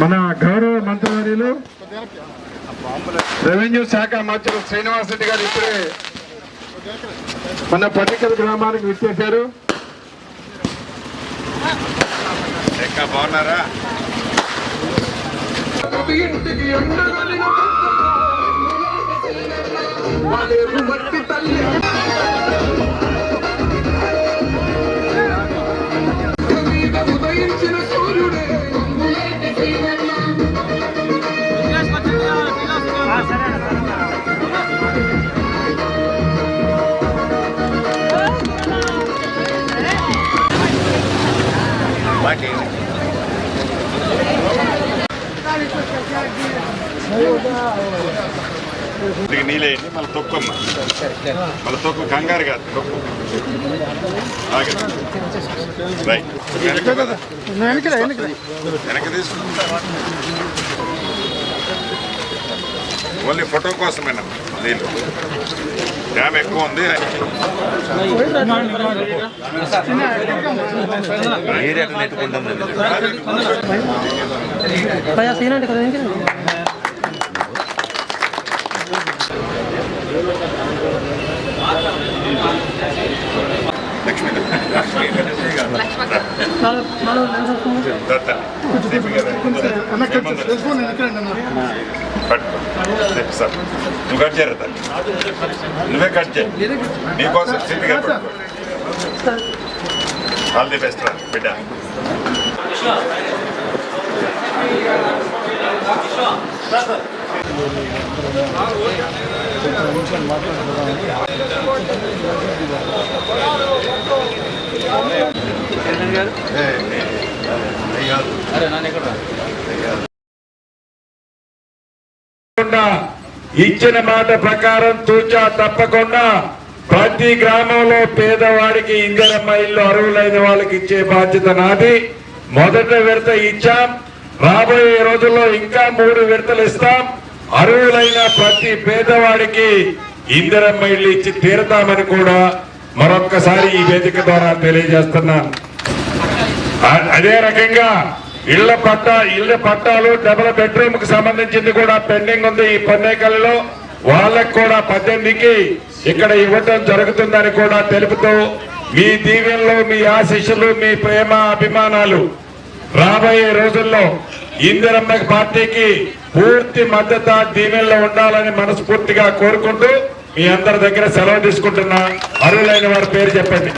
మన గౌరవ మంత్రివర్యులు రెవెన్యూ శాఖ మంత్రులు శ్రీనివాస్ రెడ్డి గారు ఇప్పుడే మన పట్టికల గ్రామానికి విచ్చేశారు. బాగున్నారా? తల్లి. ఇది నీళ్ళేయండి మళ్ళీ తొక్కమ్మ. మళ్ళీ తొక్కు కంగారు కాదు తొక్కు. రైట్. వెనక్కి తీసుకుంటా. ఓన్లీ ఫోటో కోసమేనా నీళ్ళు డ్యామ్ ఎక్కువ ఉంది నీరు ఎట్లా నెట్టుకుంటుంది లక్ష్మీ దత్త. పట్టుకో సార్ నువ్వు కట్ చేయరు తల్లి. నువ్వే కట్ చేయి నీకోసం సిపి ఆల్ ది బెస్ట్ రా బిడ్డ తప్పకుండా ఇచ్చిన మాట ప్రకారం తూచా తప్పకుండా ప్రతి గ్రామంలో పేదవాడికి ఇందిరమ్మ ఇల్లు అరువులైన వాళ్ళకి ఇచ్చే బాధ్యత నాది. మొదట విడత ఇచ్చాం. రాబోయే రోజుల్లో ఇంకా మూడు విడతలు ఇస్తాం. అరువులైన ప్రతి పేదవాడికి ఇందిరమ్మ ఇల్లు ఇచ్చి తీరతామని కూడా మరొక్కసారి ఈ వేదిక ద్వారా తెలియజేస్తున్నాను. అదే రకంగా ఇళ్ళ పట్టా ఇళ్ళ పట్టాలు డబుల్ బెడ్రూమ్కు సంబంధించింది కూడా పెండింగ్ ఉంది ఈ పన్నేకల్లో. వాళ్ళకు కూడా పద్దెనిమిదికి ఇక్కడ ఇవ్వటం జరుగుతుందని కూడా తెలుపుతూ మీ దీవెనలు మీ ఆశీస్సులు మీ ప్రేమ అభిమానాలు రాబోయే రోజుల్లో ఇందిరమ్మ పార్టీకి పూర్తి మద్దతు దీవెనలో ఉండాలని మనస్ఫూర్తిగా కోరుకుంటూ మీ అందరి దగ్గర సెలవు తీసుకుంటున్నా. అర్హులైన వారి పేరు చెప్పండి.